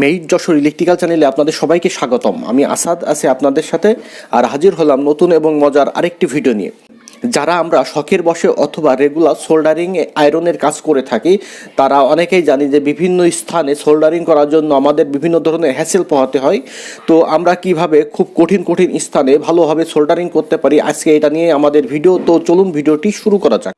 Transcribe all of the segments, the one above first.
মেইট Jessore electrical চ্যানেলে আপনাদের সবাইকে স্বাগতম। আমি আসাদ, আছি আপনাদের সাথে, আর হাজির হলাম নতুন এবং মজার আরেকটি ভিডিও নিয়ে। যারা আমরা শখের বসে অথবা রেগুলার সোল্ডারিং আয়রনের কাজ করে থাকি, তারা অনেকেই জানি যে বিভিন্ন স্থানে সোল্ডারিং করার জন্য আমাদের বিভিন্ন ধরনের হ্যাসেল পোহাতে হয়। তো আমরা কীভাবে খুব কঠিন কঠিন স্থানে ভালোভাবে সোল্ডারিং করতে পারি, আজকে এটা নিয়ে আমাদের ভিডিও। তো চলুন ভিডিওটি শুরু করা যাক।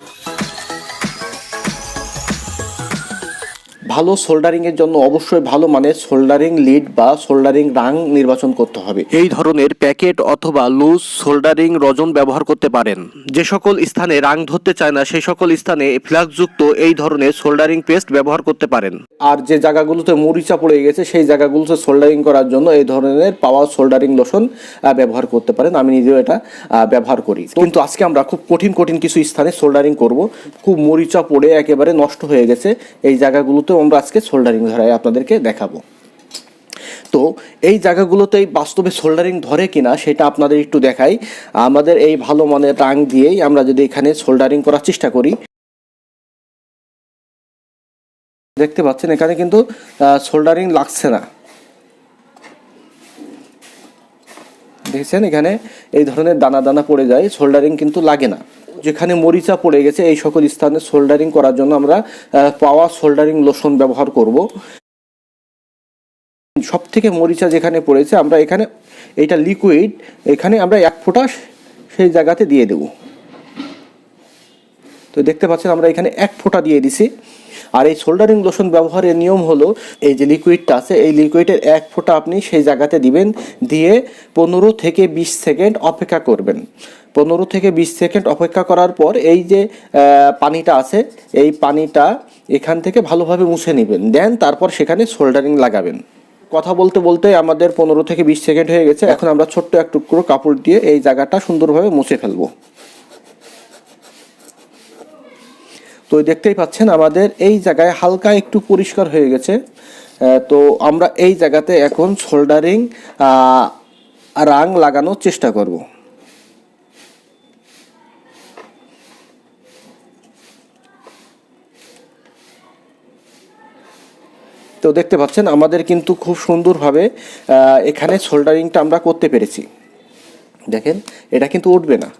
ভালো সোল্ডারিংয়ের জন্য অবশ্যই ভালো মানের সোল্ডারিং লিড বা সোল্ডারিং রাং নির্বাচন করতে হবে। এই ধরনের প্যাকেট অথবা লুজ সোল্ডারিং রজন ব্যবহার করতে পারেন। যে সকল স্থানে রাং ধরতে চায় না সেই সকল স্থানে ফ্লাক্সযুক্ত এই ধরনের সোল্ডারিং পেস্ট ব্যবহার করতে পারেন। আর যে জায়গাগুলোতে মরিচা পড়ে গেছে সেই জায়গাগুলোতে সোল্ডারিং করার জন্য এই ধরনের পাওয়ার সোল্ডারিং লোশন ব্যবহার করতে পারেন। আমি নিজেও এটা ব্যবহার করি। কিন্তু আজকে আমরা খুব কঠিন কঠিন কিছু স্থানে সোল্ডারিং করব। খুব মরিচা পড়ে একেবারে নষ্ট হয়ে গেছে এই জায়গাগুলোতে। আমরা আজকে সোল্ডারিং ধরাই, আপনাদেরকে দেখাবো। তো এই জায়গাগুলোতেই বাস্তবে সোল্ডারিং ধরে কিনা সেটা আপনাদের একটু দেখাই। আমাদের এই ভালো মানের রাং দিয়েই আমরা যদি এখানে সোল্ডারিং করার চেষ্টা করি। দেখতে পাচ্ছেন, এখানে কিন্তু সোল্ডারিং লাগছে না। দেখছেন এখানে এই ধরনের দানা দানা পড়ে যায়, সোল্ডারিং কিন্তু লাগে না। যেখানে মরিচা পড়ে গেছে, এই সকল স্থানে সোল্ডারিং করার জন্য আমরা পাওয়ার সোল্ডারিং লোশন ব্যবহার করব। সব থেকে মরিচা যেখানে পড়েছে, আমরা এখানে এইটা লিকুইড এখানে আমরা এক ফোঁটা সেই জায়গাতে দিয়ে দেব। তো দেখতে পাচ্ছেন, আমরা এখানে এক ফোঁটা দিয়ে দিছি। আর এই সোল্ডারিং লোশন ব্যবহারের নিয়ম হলো এই যে লিকুইডটা আছে, এই লিকুইডের এক ফোঁটা আপনি সেই জায়গাতে দিবেন, দিয়ে পনেরো থেকে বিশ সেকেন্ড অপেক্ষা করবেন। পনেরো থেকে বিশ সেকেন্ড অপেক্ষা করার পর এই যে পানিটা আছে, এই পানিটা এখান থেকে ভালোভাবে মুছে নেবেন। দেন তারপর সেখানে সোল্ডারিং লাগাবেন। কথা বলতে বলতে আমাদের পনেরো থেকে বিশ সেকেন্ড হয়ে গেছে। এখন আমরা ছোট্ট এক টুকরো কাপড় দিয়ে এই জায়গাটা সুন্দরভাবে মুছে ফেলব। তো দেখতেই পাচ্ছেন আমাদের এই জায়গায় হালকা একটু পরিষ্কার হয়ে গেছে। তো আমরা এই জায়গাতে এখন সোল্ডারিং রাং লাগানোর চেষ্টা করব। তো দেখতে পাচ্ছেন আমাদের কিন্তু খুব সুন্দরভাবে এখানে সোল্ডারিংটা আমরা করতে পেরেছি। দেখেন, এটা কিন্তু উঠবে না।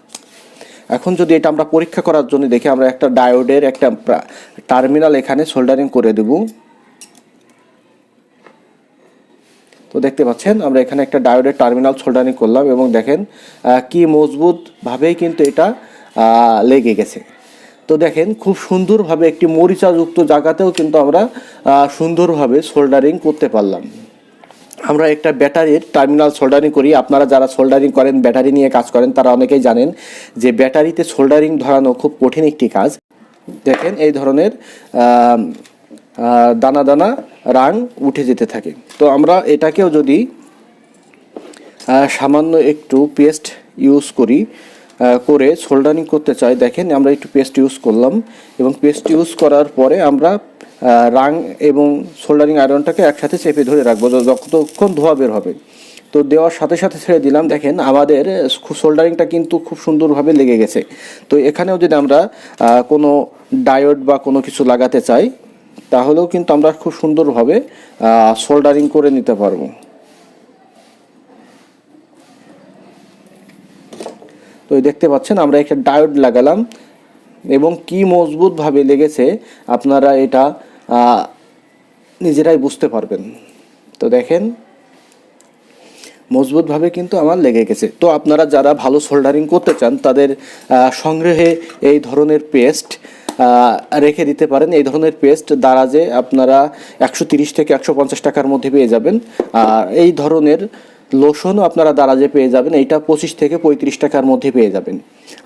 এখন যদি এটা আমরা পরীক্ষা করার জন্য দেখি, আমরা একটা ডায়োডের একটা টার্মিনাল এখানে সোল্ডারিং করে দেব। তো দেখতে পাচ্ছেন, আমরা এখানে একটা ডায়োডের টার্মিনাল সোল্ডারিং করলাম এবং দেখেন কি মজবুতভাবেই কিন্তু এটা লেগে গেছে। তো দেখেন, খুব সুন্দরভাবে একটি মরিচাযুক্ত জায়গাতেও কিন্তু আমরা সুন্দরভাবে সোল্ডারিং করতে পারলাম। আমরা একটা ব্যাটারির টার্মিনাল সোল্ডারিং করি। আপনারা যারা সোল্ডারিং করেন, ব্যাটারি নিয়ে কাজ করেন, তারা অনেকেই জানেন যে ব্যাটারিতে সোল্ডারিং ধরানো খুব কঠিন একটি কাজ। দেখেন এই ধরনের দানা দানা রাং উঠে যেতে থাকে। তো আমরা এটাকেও যদি সামান্য একটু পেস্ট ইউজ করি করে সোল্ডারিং করতে চাই। দেখেন আমরা একটু পেস্ট ইউজ করলাম এবং পেস্ট ইউজ করার পরে আমরা রাং এবং সোল্ডারিং আয়রনটাকে একসাথে চেপে ধরে রাখব। যতক্ষণ ধোয়া বের হবে। তো দেওয়ার সাথে সাথে ছেড়ে দিলাম। দেখেন, আমাদের সোল্ডারিংটা কিন্তু খুব সুন্দরভাবে লেগে গেছে। তো এখানেও যদি আমরা কোনো ডায়োড বা কোনো কিছু লাগাতে চাই, তাহলেও কিন্তু আমরা খুব সুন্দরভাবে সোল্ডারিং করে নিতে পারব। তো দেখতে পাচ্ছেন, আমরা একটা ডায়োড লাগালাম। এবং কি মজবুতভাবে লেগেছে আপনারা এটা নিজেরাই বুঝতে পারবেন। তো দেখেন, মজবুতভাবে কিন্তু আমার লেগে গেছে। তো আপনারা যারা ভালো সোল্ডারিং করতে চান, তাদের সংগ্রহে এই ধরনের পেস্ট রেখে দিতে পারেন। এই ধরনের পেস্ট দারাজে আপনারা একশো থেকে একশো পঞ্চাশ টাকার মধ্যে পেয়ে যাবেন। আর এই ধরনের লোশনও আপনারা দারাজে পেয়ে যাবেন, এইটা পঁচিশ থেকে পঁয়ত্রিশ টাকার মধ্যে পেয়ে যাবেন।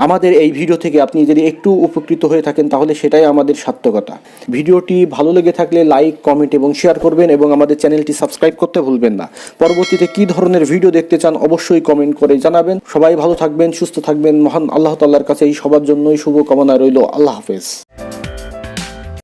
আমাদের এই ভিডিও থেকে আপনি যদি একটু উপকৃত হয়ে থাকেন, তাহলে সেটাই আমাদের সার্থকতা। ভিডিওটি ভালো লেগে থাকলে লাইক, কমেন্ট এবং শেয়ার করবেন এবং আমাদের চ্যানেলটি সাবস্ক্রাইব করতে ভুলবেন না। পরবর্তীতে কী ধরনের ভিডিও দেখতে চান অবশ্যই কমেন্ট করে জানাবেন। সবাই ভালো থাকবেন, সুস্থ থাকবেন। মহান আল্লাহ তাল্লার কাছে এই সবার জন্যই শুভ কামনা রইল। আল্লাহ হাফেজ।